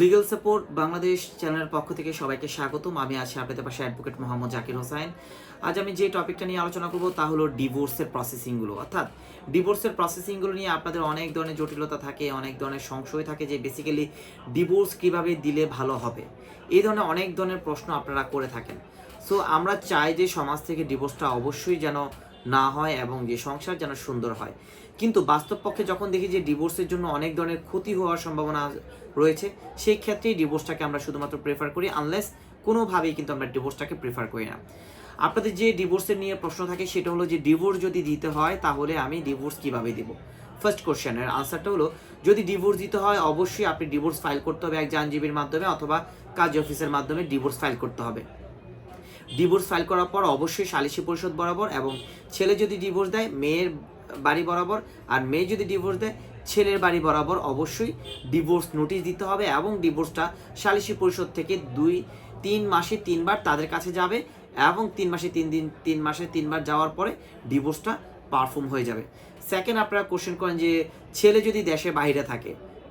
Legal support Bangladesh চ্যানেলের পক্ষ থেকে সবাইকে স্বাগতম। আমি আছি আপনাদের পাশে অ্যাডভোকেট মোহাম্মদ জাকির হোসাইন আজ আমি যে টপিকটা নিয়ে আলোচনা করব তা হলো ডিভোর্সের প্রসেসিংগুলো অর্থাৎ ডিভোর্সের প্রসেসিংগুলো নিয়ে আপনাদের অনেক ধরনের জটিলতা থাকে, অনেক ধরনের সংশয় থাকে যে বেসিক্যালি ডিভোর্স কীভাবে দিলে ভালো হবে। এই ধরনের অনেক ধরনের প্রশ্ন আপনারা করে থাকেন। সো আমরা চাই যে সমাজ থেকে ডিভোর্সটা অবশ্যই যেন না হয় এবং যে সংসার যেন সুন্দর হয়। কিন্তু বাস্তব পক্ষে যখন দেখি যে ডিভোর্সের জন্য অনেক ধরনের ক্ষতি হওয়ার সম্ভাবনা রয়েছে, সেই ক্ষেত্রেই ডিভোর্সটাকে আমরা শুধুমাত্র প্রেফার করি আনলেস কোনোভাবেই কিন্তু আমরা ডিভোর্সটাকে প্রেফার করি না। আপনাদের যে ডিভোর্সের নিয়ে প্রশ্ন থাকে, সেটা হলো যে ডিভোর্স যদি দিতে হয়, তাহলে আমি ডিভোর্স কীভাবে দিব? ফার্স্ট কোশ্চেনের আনসারটা হলো, যদি ডিভোর্স দিতে হয়, অবশ্যই আপনি ডিভোর্স ফাইল করতে হবে এক জানজীবীর মাধ্যমে অথবা কাজ অফিসের মাধ্যমে ডিভোর্স ফাইল করতে হবে। ডিভোর্স ফাইল করার পর অবশ্যই সালিসি পরিষদ বরাবর এবং ছেলে যদি ডিভোর্স দেয়, মেয়ের বাড়ি বরাবর, আর মেয়ে যদি ডিভোর্স দেয়, ছেলের বাড়ি বরাবর অবশ্যই ডিভোর্স নোটিশ দিতে হবে এবং ডিভোর্সটা সালিসি পরিষদ থেকে দুই, তিন মাসে তিনবার তাদের কাছে যাবে এবং তিন মাসে তিন দিন, তিন মাসে তিনবার যাওয়ার পরে ডিভোর্সটা পারফর্ম হয়ে যাবে। সেকেন্ড আপনারা কোশ্চেন করেন যে ছেলে যদি দেশে বাইরে থাকে,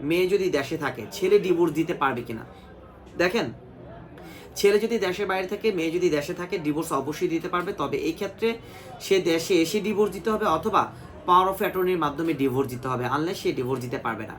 মেয়ে যদি দেশে থাকে, ছেলে ডিভোর্স দিতে পারবে কিনা? দেখেন ছেলে যদি দেশের বাইরে থাকে, মেয়ে যদি দেশে থাকে ডিভোর্স অবশ্যই দিতে পারবে। তবে এই ক্ষেত্রে সে দেশে এসে ডিভোর্স দিতে হবে অথবা পাওয়ার অফ অ্যাটর্নির মাধ্যমে ডিভোর্স দিতে হবে। আনলে সে ডিভোর্স দিতে পারবে না।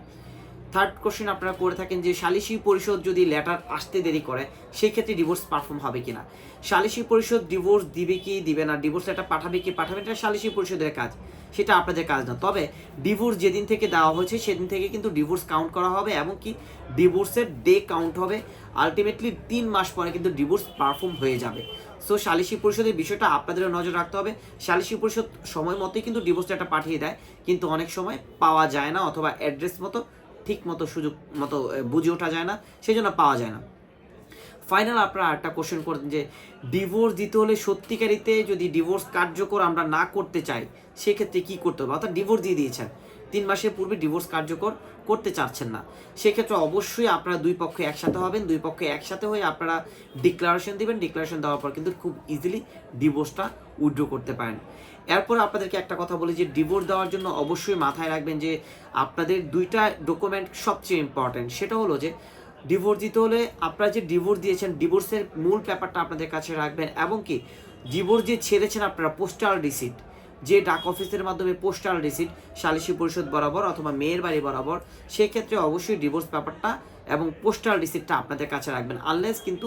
থার্ড কোশ্চেন আপনারা করে থাকেন যে সালিসি পরিষদ যদি লেটার আসতে দেরি করে সেই ক্ষেত্রে ডিভোর্স পারফর্ম হবে কিনা? সালিসি পরিষদ ডিভোর্স দিবে কি দিবে না ডিভোর্স লেটার পাঠাবে কি পাঠাবে, এটা সালিসি পরিষদের কাজ। সেটা আপনাদের কাজ না। তবে ডিভোর্স যেদিন থেকে দেওয়া হয়েছে, সেদিন থেকে কিন্তু ডিভোর্স কাউন্ট করা হবে এবং কি ডিভোর্সের ডে কাউন্ট হবে। আলটিমেটলি তিন মাস পরে কিন্তু ডিভোর্স পারফর্ম হয়ে যাবে। সো সালিসি পরিষদের বিষয়টা আপনাদেরও নজর রাখতে হবে। সালিসি পরিষদ সময় মতোই কিন্তু ডিভোর্স লেটার পাঠিয়ে দেয়। কিন্তু অনেক সময় পাওয়া যায় না অথবা অ্যাড্রেস মতো ঠিক মতো সুযোগ মতো বুঝে ওঠা যায় না সেই জন্য পাওয়া যায় না। ফাইনাল আপনারা একটা কোশ্চেন করেন যে ডিভোর্স দিতে হলে সত্যিকারিতে যদি ডিভোর্স কার্যকর আমরা না করতে চাই, সেক্ষেত্রে কি করতে হবে? অর্থাৎ ডিভোর্স দিয়ে দিয়েছেন। তিন মাসের পূর্বে ডিভোর্স কার্যকর করতে চাচ্ছেন না। সেক্ষেত্রে অবশ্যই আপনারা দুই পক্ষে একসাথে হবেন, দুই পক্ষে একসাথে হয়ে আপনারা ডিক্লারেশন দিবেন ডিক্লারেশন দেওয়ার পর কিন্তু খুব ইজিলি ডিভোর্সটা উইথড্র করতে পারেন। এরপর আপনাদেরকে একটা কথা বলি যে ডিভোর্স দেওয়ার জন্য অবশ্যই মাথায় রাখবেন যে, আপনাদের দুইটা ডকুমেন্ট সবচেয়ে ইম্পর্টেন্ট সেটা হলো যে ডিভোর্স দিতে হলে আপনারা যে ডিভোর্স দিয়েছেন, ডিভোর্সের মূল পেপারটা আপনাদের কাছে রাখবেন এবং কি ডিভোর্স যে ছেড়েছেন আপনারা পোস্টাল রিসিট যে ডাক অফিসের মাধ্যমে পোস্টাল রিসিট সালিসি পরিষদ বরাবর অথবা মেয়ের বাড়ি বরাবর, সেক্ষেত্রে অবশ্যই ডিভোর্স পেপারটা এবং পোস্টাল রিসিপ্টটা আপনাদের কাছে রাখবেন। আনলেস কিন্তু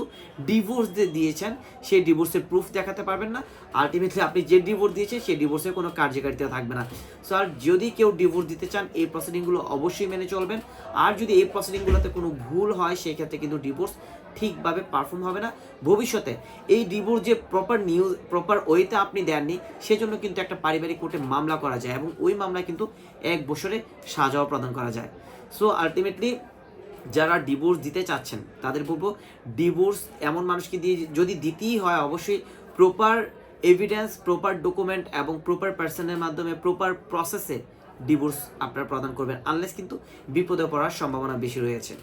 ডিভোর্স যে দিয়েছেন, সেই ডিভোর্সের প্রুফ দেখাতে পারবেন না। আলটিমেটলি আপনি যে ডিভোর্স দিয়েছেন, সেই ডিভোর্সের কোনো কার্যকারিতা থাকবে না। সো আর যদি কেউ ডিভোর্স দিতে চান, এই প্রসিডিংগুলো অবশ্যই মেনে চলবেন। আর যদি এই প্রসিডিংগুলোতে কোনো ভুল হয়, সেই ক্ষেত্রে কিন্তু ডিভোর্স ঠিকভাবে পারফর্ম হবে না। ভবিষ্যতে এই ডিভোর্স যে প্রপার নিউজ প্রপার ওয়েতে আপনি দেননি, সেজন্য কিন্তু একটা পারিবারিক কোর্টে মামলা করা যায় এবং ওই মামলায় কিন্তু এক বছরে সাজাও প্রদান করা যায়। সো আলটিমেটলি যারা ডিভোর্স দিতে চাচ্ছেন, তাদের বলব ডিভোর্স এমন মানুষকে দিয়ে যদি দিতেই হয়, অবশ্যই প্রপার এভিডেন্স প্রপার ডকুমেন্ট এবং প্রপার পার্সনের মাধ্যমে প্রপার প্রসেসে ডিভোর্স আপনারা প্রদান করবেন আনলেস কিন্তু বিপদে পড়ার সম্ভাবনা বেশি রয়েছে।